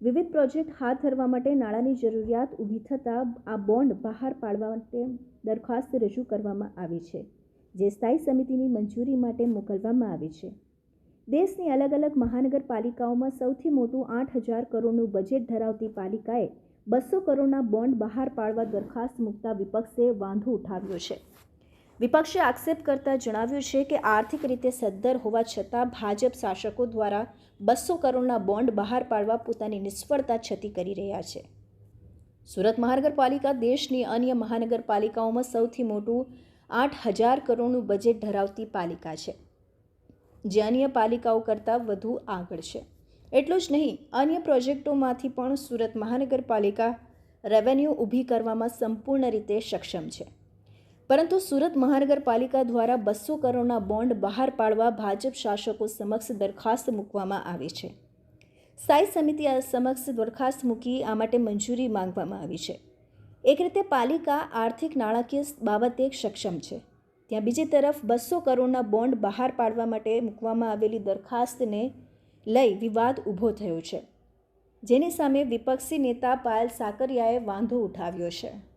વિવિધ પ્રોજેક્ટ હાથ ધરવા માટે નાણાંની જરૂરિયાત ઊભી થતાં આ બોન્ડ બહાર પાડવા માટે દરખાસ્ત રજૂ કરવામાં આવી છે, જે સ્થાયી સમિતિની મંજૂરી માટે મોકલવામાં આવી છે. દેશની અલગ અલગ મહાનગરપાલિકાઓમાં સૌથી મોટું આઠ હજાર કરોડનું બજેટ ધરાવતી પાલિકાએ બસો કરોડના બોન્ડ બહાર પાડવા દરખાસ્ત મૂકતા વિપક્ષે વાંધો ઉઠાવ્યો છે. વિપક્ષે આક્ષેપ કરતા જણાવ્યું છે કે આર્થિક રીતે સદ્ધર હોવા છતાં ભાજપ શાસકો દ્વારા બસો કરોડના બોન્ડ બહાર પાડવા પોતાની નિષ્ફળતા છતી કરી રહ્યા છે. સુરત મહાનગરપાલિકા દેશની અન્ય મહાનગરપાલિકાઓમાં સૌથી મોટું આઠ હજાર કરોડનું બજેટ ધરાવતી પાલિકા છે. જે અન્ય પાલિકાઓ કરતાં વધુ આગળ છે. એટલું જ નહીં, અન્ય પ્રોજેક્ટોમાંથી પણ સુરત મહાનગરપાલિકા રેવન્યુ ઊભી કરવામાં સંપૂર્ણ રીતે સક્ષમ છે. પરંતુ સુરત મહાનગરપાલિકા દ્વારા બસો કરોડના બોન્ડ બહાર પાડવા ભાજપ શાસકો સમક્ષ દરખાસ્ત મૂકવામાં આવી છે. સ્થાયી સમિતિ સમક્ષ દરખાસ્ત મૂકી આ માટે મંજૂરી માંગવામાં આવી છે. એક રીતે પાલિકા આર્થિક નાણાકીય બાબતે સક્ષમ છે. ત્યાં બીજી તરફ બસો કરોડના બોન્ડ બહાર પાડવા માટે મૂકવામાં આવેલી દરખાસ્તને લઈ વિવાદ ઊભો થયો છે. જેની સામે વિપક્ષી નેતા પાયલ સાકરિયાએ વાંધો ઉઠાવ્યો છે.